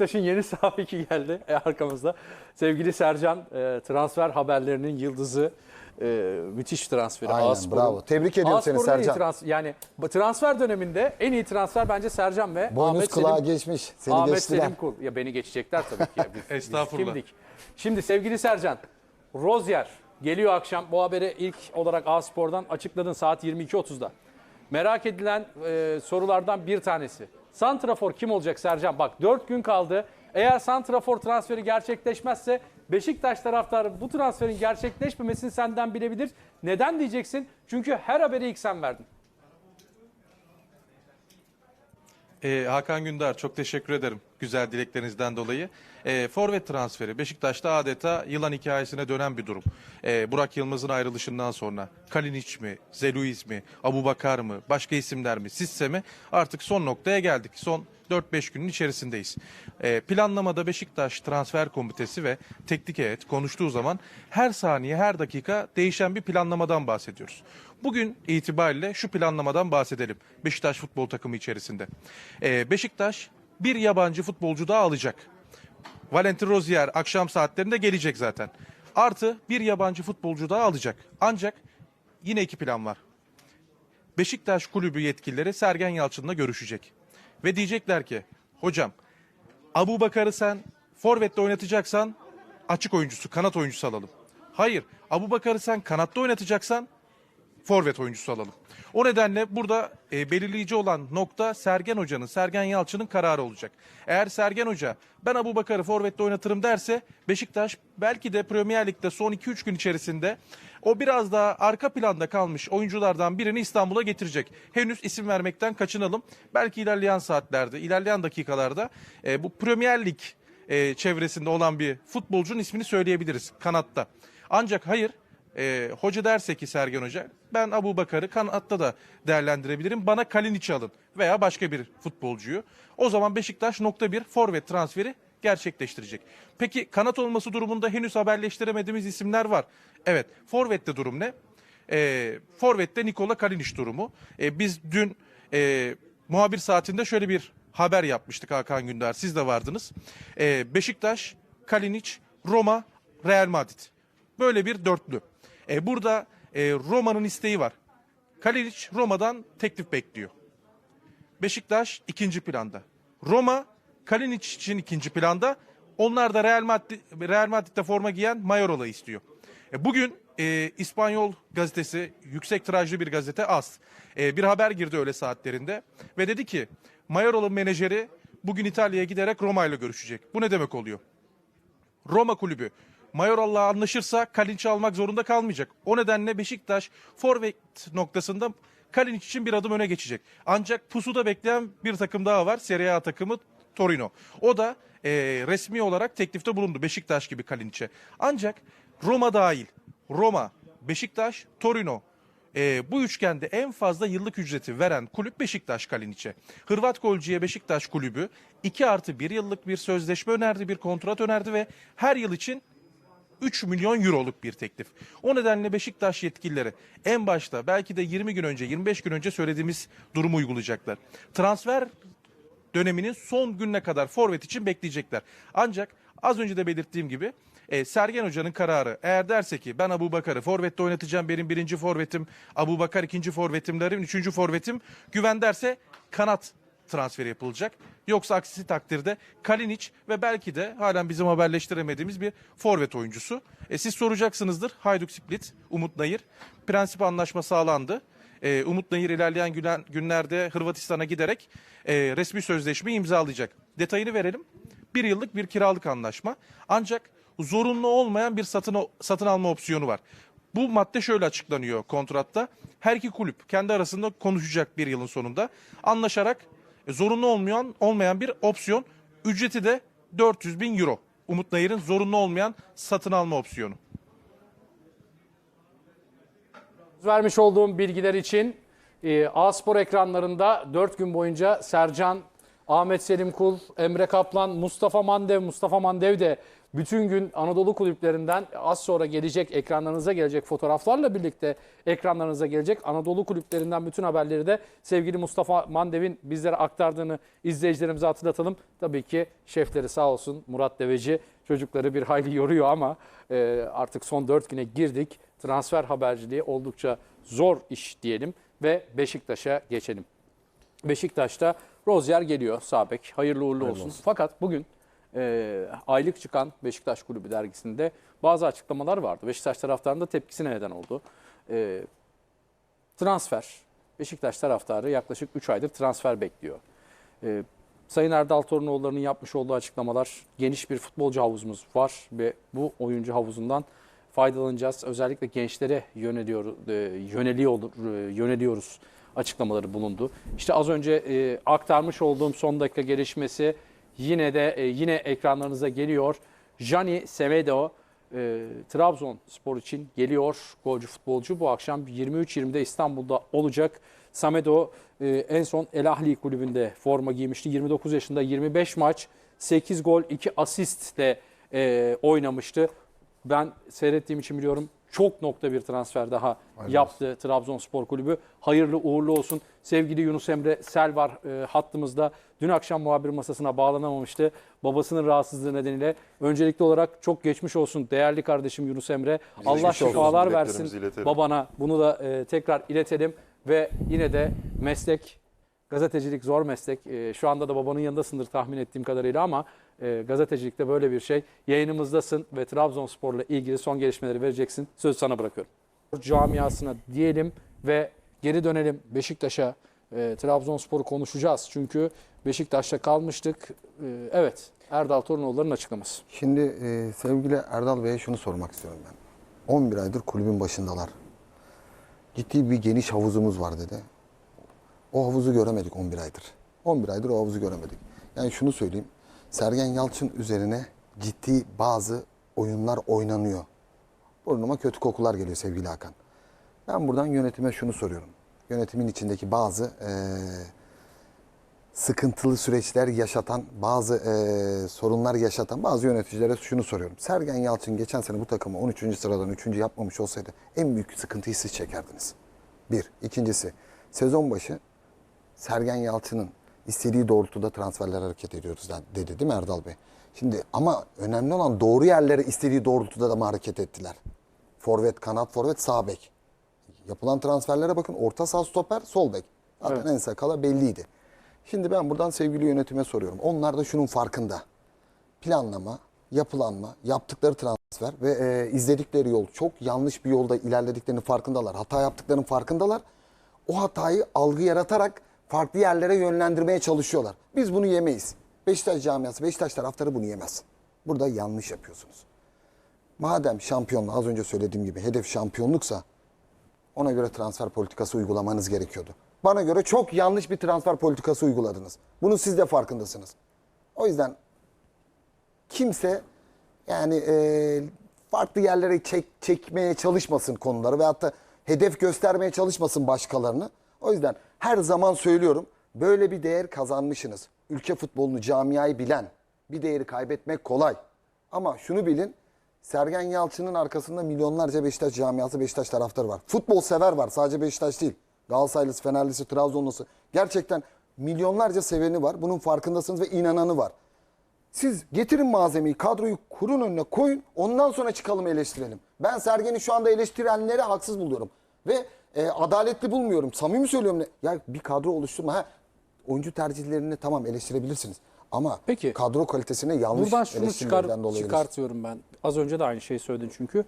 Beşiktaş'ın yeni sağ beki geldi e, arkamızda. Sevgili Sercan e, transfer haberlerinin yıldızı. E, müthiş transferi. Aynen, Ağaspor'un- bravo. Tebrik ediyorum seni Ağaspor'un en iyi Sercan. trans- yani transfer döneminde en iyi transfer bence Sercan ve Boynuz Ahmet kulağa Selim. geçmiş. Seni Ahmet geçtiler. Selim Kul. Ya beni geçecekler tabii ki. Ya. Biz- biz Estağfurullah. kimdik? Şimdi sevgili Sercan, Rozier geliyor akşam. Bu haberi ilk olarak A-Spor'dan açıkladın saat 22.30'da. Merak edilen e, sorulardan bir tanesi. Santrafor kim olacak Sercan? Bak 4 gün kaldı. Eğer Santrafor transferi gerçekleşmezse Beşiktaş taraftarı bu transferin gerçekleşmemesini senden bilebilir. Neden diyeceksin? Çünkü her haberi ilk sen verdin. Ee, Hakan Gündar çok teşekkür ederim güzel dileklerinizden dolayı. Ee, forvet transferi Beşiktaş'ta adeta yılan hikayesine dönen bir durum. Ee, Burak Yılmaz'ın ayrılışından sonra Kalinic mi, Zeluiz mi, Abubakar mı, başka isimler mi, Sisse mi artık son noktaya geldik. Son 4-5 günün içerisindeyiz. Ee, planlamada Beşiktaş Transfer Komitesi ve teknik heyet konuştuğu zaman her saniye her dakika değişen bir planlamadan bahsediyoruz. Bugün itibariyle şu planlamadan bahsedelim. Beşiktaş futbol takımı içerisinde. Ee, Beşiktaş bir yabancı futbolcu daha alacak. Valentin Rozier akşam saatlerinde gelecek zaten. Artı bir yabancı futbolcu daha alacak. Ancak yine iki plan var. Beşiktaş kulübü yetkilileri Sergen Yalçın'la görüşecek. Ve diyecekler ki hocam Abu Bakar'ı sen forvette oynatacaksan açık oyuncusu, kanat oyuncusu alalım. Hayır, Abu Bakar'ı sen kanatta oynatacaksan forvet oyuncusu alalım. O nedenle burada e, belirleyici olan nokta Sergen Hoca'nın, Sergen Yalçın'ın kararı olacak. Eğer Sergen Hoca ben Abu Bakar'ı forvette oynatırım derse Beşiktaş belki de Premier Lig'de son 2-3 gün içerisinde o biraz daha arka planda kalmış oyunculardan birini İstanbul'a getirecek. Henüz isim vermekten kaçınalım. Belki ilerleyen saatlerde, ilerleyen dakikalarda e, bu Premier Lig e, çevresinde olan bir futbolcunun ismini söyleyebiliriz kanatta. Ancak hayır e, hoca derse ki Sergen Hoca ben Abu Bakar'ı kanatta da değerlendirebilirim. Bana Kalinic'i alın veya başka bir futbolcuyu. O zaman Beşiktaş nokta bir forvet transferi gerçekleştirecek. Peki kanat olması durumunda henüz haberleştiremediğimiz isimler var. Evet forvette durum ne? E, forvette Nikola Kalinic durumu. E, biz dün e, muhabir saatinde şöyle bir haber yapmıştık Hakan Gündar. Siz de vardınız. E, Beşiktaş, Kalinic, Roma, Real Madrid. Böyle bir dörtlü. E, burada e, Roma'nın isteği var. Kalinic Roma'dan teklif bekliyor. Beşiktaş ikinci planda. Roma Kalinic için ikinci planda. Onlar da Real Madrid Real Madrid'de forma giyen Mayoral'ı istiyor. E, bugün e, İspanyol gazetesi, yüksek tirajlı bir gazete AS. e, bir haber girdi öyle saatlerinde ve dedi ki Mayoral'ın menajeri bugün İtalya'ya giderek Roma ile görüşecek. Bu ne demek oluyor? Roma kulübü Mayoral'la anlaşırsa Kalinic'i almak zorunda kalmayacak. O nedenle Beşiktaş forvet noktasında Kalinic için bir adım öne geçecek. Ancak pusuda bekleyen bir takım daha var. Serie A takımı Torino. O da e, resmi olarak teklifte bulundu Beşiktaş gibi Kalinic'e. Ancak Roma dahil. Roma, Beşiktaş, Torino. E, bu üçgende en fazla yıllık ücreti veren kulüp Beşiktaş Kalinic'e. Hırvat golcüye Beşiktaş kulübü 2 artı 1 yıllık bir sözleşme önerdi, bir kontrat önerdi ve her yıl için 3 milyon euroluk bir teklif. O nedenle Beşiktaş yetkilileri en başta belki de 20 gün önce 25 gün önce söylediğimiz durumu uygulayacaklar. Transfer döneminin son gününe kadar forvet için bekleyecekler. Ancak az önce de belirttiğim gibi e, Sergen Hoca'nın kararı eğer derse ki ben Abu Bakar'ı forvette oynatacağım benim birinci forvetim Abu Bakar ikinci forvetimlerim üçüncü forvetim güven derse kanat transferi yapılacak. Yoksa aksi takdirde Kalinic ve belki de halen bizim haberleştiremediğimiz bir forvet oyuncusu. E, siz soracaksınızdır Hayduk Split, Umut Nayır. Prensip anlaşma sağlandı. E, Umut Nayır ilerleyen günlerde Hırvatistan'a giderek e, resmi sözleşmeyi imzalayacak. Detayını verelim. Bir yıllık bir kiralık anlaşma. Ancak zorunlu olmayan bir satın, satın alma opsiyonu var. Bu madde şöyle açıklanıyor kontratta. Her iki kulüp kendi arasında konuşacak bir yılın sonunda. Anlaşarak e, zorunlu olmayan olmayan bir opsiyon. Ücreti de 400 bin euro. Umut Nayır'ın zorunlu olmayan satın alma opsiyonu. Vermiş olduğum bilgiler için e, A-Spor ekranlarında 4 gün boyunca Sercan Ahmet Selim Kul, Emre Kaplan, Mustafa Mandev. Mustafa Mandev de bütün gün Anadolu kulüplerinden az sonra gelecek ekranlarınıza gelecek fotoğraflarla birlikte ekranlarınıza gelecek Anadolu kulüplerinden bütün haberleri de sevgili Mustafa Mandev'in bizlere aktardığını izleyicilerimize hatırlatalım. Tabii ki şefleri sağ olsun Murat Deveci çocukları bir hayli yoruyor ama e, artık son 4 güne girdik. Transfer haberciliği oldukça zor iş diyelim ve Beşiktaş'a geçelim. Beşiktaş'ta Rozier geliyor Sabek. Hayırlı uğurlu olsun. Fakat bugün e, aylık çıkan Beşiktaş Kulübü dergisinde bazı açıklamalar vardı. Beşiktaş taraftarının da tepkisine neden oldu. E, transfer. Beşiktaş taraftarı yaklaşık 3 aydır transfer bekliyor. E, Sayın Erdal Torunoğulları'nın yapmış olduğu açıklamalar geniş bir futbolcu havuzumuz var ve bu oyuncu havuzundan faydalanacağız. Özellikle gençlere yöneliyor, e, yöneliyor, e, yöneliyoruz açıklamaları bulundu. İşte az önce e, aktarmış olduğum son dakika gelişmesi yine de e, yine ekranlarınıza geliyor. Jani Semedo e, Trabzonspor için geliyor. Golcü futbolcu bu akşam 23.20'de İstanbul'da olacak. Samedo e, en son El Ahli kulübünde forma giymişti. 29 yaşında 25 maç, 8 gol, 2 asistle e, oynamıştı. Ben seyrettiğim için biliyorum çok nokta bir transfer daha yaptı Trabzonspor Kulübü. Hayırlı uğurlu olsun. Sevgili Yunus Emre Sel var e, hattımızda. Dün akşam muhabir masasına bağlanamamıştı. Babasının rahatsızlığı nedeniyle. Öncelikli olarak çok geçmiş olsun değerli kardeşim Yunus Emre. Allah geçmiş olsun, şifalar versin iletelim. babana. Bunu da e, tekrar iletelim ve yine de meslek Gazetecilik zor meslek. E, şu anda da babanın yanındasındır tahmin ettiğim kadarıyla ama e, gazetecilikte böyle bir şey. Yayınımızdasın ve Trabzonspor'la ilgili son gelişmeleri vereceksin. Sözü sana bırakıyorum. Camiasına diyelim ve geri dönelim Beşiktaş'a. E, Trabzonspor'u konuşacağız çünkü Beşiktaş'ta kalmıştık. E, evet Erdal Torunoğulları'nın açıklaması. Şimdi e, sevgili Erdal Bey'e şunu sormak istiyorum ben. 11 aydır kulübün başındalar. Ciddi bir geniş havuzumuz var dedi. O havuzu göremedik 11 aydır. 11 aydır o havuzu göremedik. Yani şunu söyleyeyim. Sergen Yalçın üzerine ciddi bazı oyunlar oynanıyor. Burnuma kötü kokular geliyor sevgili Hakan. Ben buradan yönetime şunu soruyorum. Yönetimin içindeki bazı eee sıkıntılı süreçler yaşatan, bazı eee, sorunlar yaşatan bazı yöneticilere şunu soruyorum. Sergen Yalçın geçen sene bu takımı 13. sıradan 3. yapmamış olsaydı en büyük sıkıntıyı siz çekerdiniz. Bir. İkincisi, sezon başı Sergen Yalçın'ın istediği doğrultuda transferler hareket ediyoruz dedi değil mi Erdal Bey? Şimdi ama önemli olan doğru yerlere istediği doğrultuda da mı hareket ettiler? Forvet, kanat, forvet, sağ bek. Yapılan transferlere bakın orta saha stoper, sol bek. Zaten Evet. en sakala belliydi. Şimdi ben buradan sevgili yönetime soruyorum. Onlar da şunun farkında. Planlama, yapılanma, yaptıkları transfer ve e, izledikleri yol çok yanlış bir yolda ilerlediklerinin farkındalar. Hata yaptıklarının farkındalar. O hatayı algı yaratarak farklı yerlere yönlendirmeye çalışıyorlar. Biz bunu yemeyiz. Beşiktaş camiası, Beşiktaş taraftarı bunu yemez. Burada yanlış yapıyorsunuz. Madem şampiyonluğu az önce söylediğim gibi hedef şampiyonluksa ona göre transfer politikası uygulamanız gerekiyordu. Bana göre çok yanlış bir transfer politikası uyguladınız. Bunun siz de farkındasınız. O yüzden kimse yani e, farklı yerlere çek, çekmeye çalışmasın konuları veyahut da hedef göstermeye çalışmasın başkalarını. O yüzden her zaman söylüyorum böyle bir değer kazanmışsınız. Ülke futbolunu, camiayı bilen bir değeri kaybetmek kolay. Ama şunu bilin Sergen Yalçın'ın arkasında milyonlarca Beşiktaş camiası, Beşiktaş taraftarı var. Futbol sever var sadece Beşiktaş değil. Galatasaraylısı, Fenerlisi, Trabzonlusu. Gerçekten milyonlarca seveni var. Bunun farkındasınız ve inananı var. Siz getirin malzemeyi, kadroyu kurun önüne koyun. Ondan sonra çıkalım eleştirelim. Ben Sergen'i şu anda eleştirenleri haksız buluyorum. Ve e, adaletli bulmuyorum. Samimi söylüyorum. Ya bir kadro oluşturma. Ha, oyuncu tercihlerini tamam eleştirebilirsiniz. Ama Peki. kadro kalitesine yanlış Buradan şunu çıkar, dolayı çıkartıyorum ben. Az önce de aynı şeyi söyledin çünkü.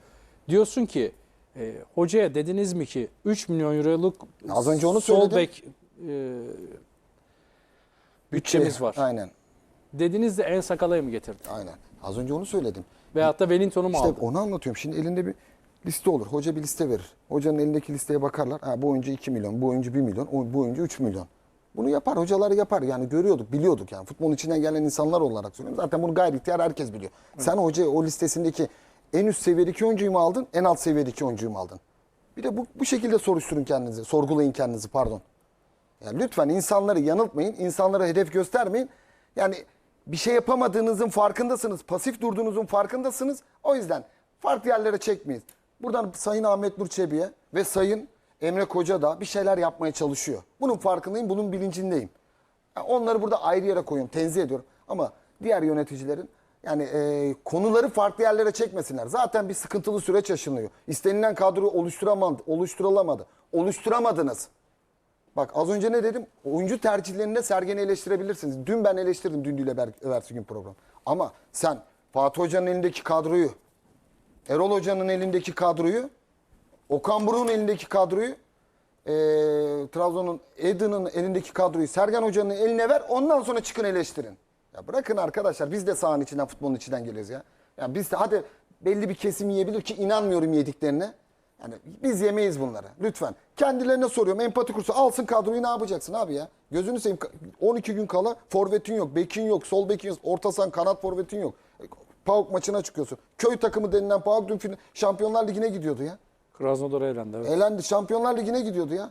Diyorsun ki e, hocaya dediniz mi ki 3 milyon euroluk Az önce onu sol söyledim. bek e, bütçemiz var. Aynen. Dediniz de en sakalayı mı getirdin? Aynen. Az önce onu söyledim. Veyahut da Wellington'u mu İşte aldın? onu anlatıyorum. Şimdi elinde bir liste olur. Hoca bir liste verir. Hocanın elindeki listeye bakarlar. Ha, bu oyuncu 2 milyon, bu oyuncu 1 milyon, bu oyuncu 3 milyon. Bunu yapar, hocalar yapar. Yani görüyorduk, biliyorduk yani. Futbolun içinden gelen insanlar olarak söylüyorum. Zaten bunu gayri ihtiyar herkes biliyor. Sen hoca o listesindeki en üst seviyedeki oyuncuyu mu aldın, en alt seviyedeki oyuncuyu mu aldın? Bir de bu, bu şekilde soruşturun kendinizi, sorgulayın kendinizi pardon. Yani lütfen insanları yanıltmayın, insanlara hedef göstermeyin. Yani bir şey yapamadığınızın farkındasınız. Pasif durduğunuzun farkındasınız. O yüzden farklı yerlere çekmeyiz. Buradan Sayın Ahmet Nur Çebi'ye ve Sayın Emre Koca da bir şeyler yapmaya çalışıyor. Bunun farkındayım, bunun bilincindeyim. Yani onları burada ayrı yere koyuyorum, tenzih ediyorum. Ama diğer yöneticilerin yani e, konuları farklı yerlere çekmesinler. Zaten bir sıkıntılı süreç yaşanıyor. İstenilen kadroyu oluşturamadı, oluşturulamadı. Oluşturamadınız. Bak az önce ne dedim? Oyuncu tercihlerinde Sergen'i eleştirebilirsiniz. Dün ben eleştirdim dün evvel- evvelsi gün program. Ama sen Fatih Hoca'nın elindeki kadroyu, Erol Hoca'nın elindeki kadroyu, Okan Buruk'un elindeki kadroyu, eee Trabzon'un Edin'in elindeki kadroyu Sergen Hoca'nın eline ver. Ondan sonra çıkın eleştirin. Ya bırakın arkadaşlar biz de sahanın içinden futbolun içinden geliyoruz ya. Ya biz de hadi belli bir kesim yiyebilir ki inanmıyorum yediklerine. Yani biz yemeyiz bunları. Lütfen. Kendilerine soruyorum. Empati kursu alsın kadroyu ne yapacaksın abi ya? Gözünü seveyim. 12 gün kala forvetin yok, bekin yok, sol bekin yok, orta kanat forvetin yok. PAOK maçına çıkıyorsun. Köy takımı denilen PAOK dün fin- Şampiyonlar Ligi'ne gidiyordu ya. Krasnodar'a elendi. Evet. Elendi. Şampiyonlar Ligi'ne gidiyordu ya.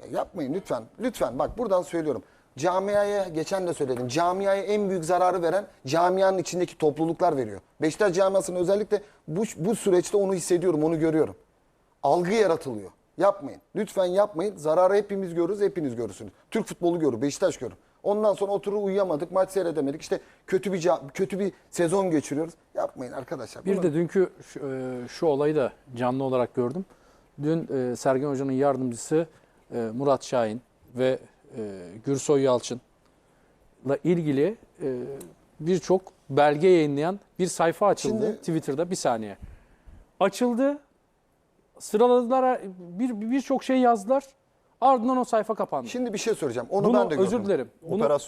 ya. Yapmayın lütfen. Lütfen bak buradan söylüyorum. Camiaya geçen de söyledim. Camiaya en büyük zararı veren camianın içindeki topluluklar veriyor. Beşiktaş camiasının özellikle bu, bu süreçte onu hissediyorum, onu görüyorum. Algı yaratılıyor. Yapmayın. Lütfen yapmayın. Zararı hepimiz görürüz, hepiniz görürsünüz. Türk futbolu görür, Beşiktaş görür. Ondan sonra oturur uyuyamadık, maç seyredemedik. İşte kötü bir kötü bir sezon geçiriyoruz. Yapmayın arkadaşlar. Bir Bunu- de dünkü şu, e, şu olayı da canlı olarak gördüm. Dün e, Sergen Hoca'nın yardımcısı e, Murat Şahin ve e, Gürsoy Yalçın'la ilgili e, birçok belge yayınlayan bir sayfa açıldı Şimdi- Twitter'da bir saniye. Açıldı. Sıraladılar bir birçok şey yazdılar. Ardından o sayfa kapandı. Şimdi bir şey söyleyeceğim. Onu Bunu ben de gördüm. özür dilerim. Bunu Operasyon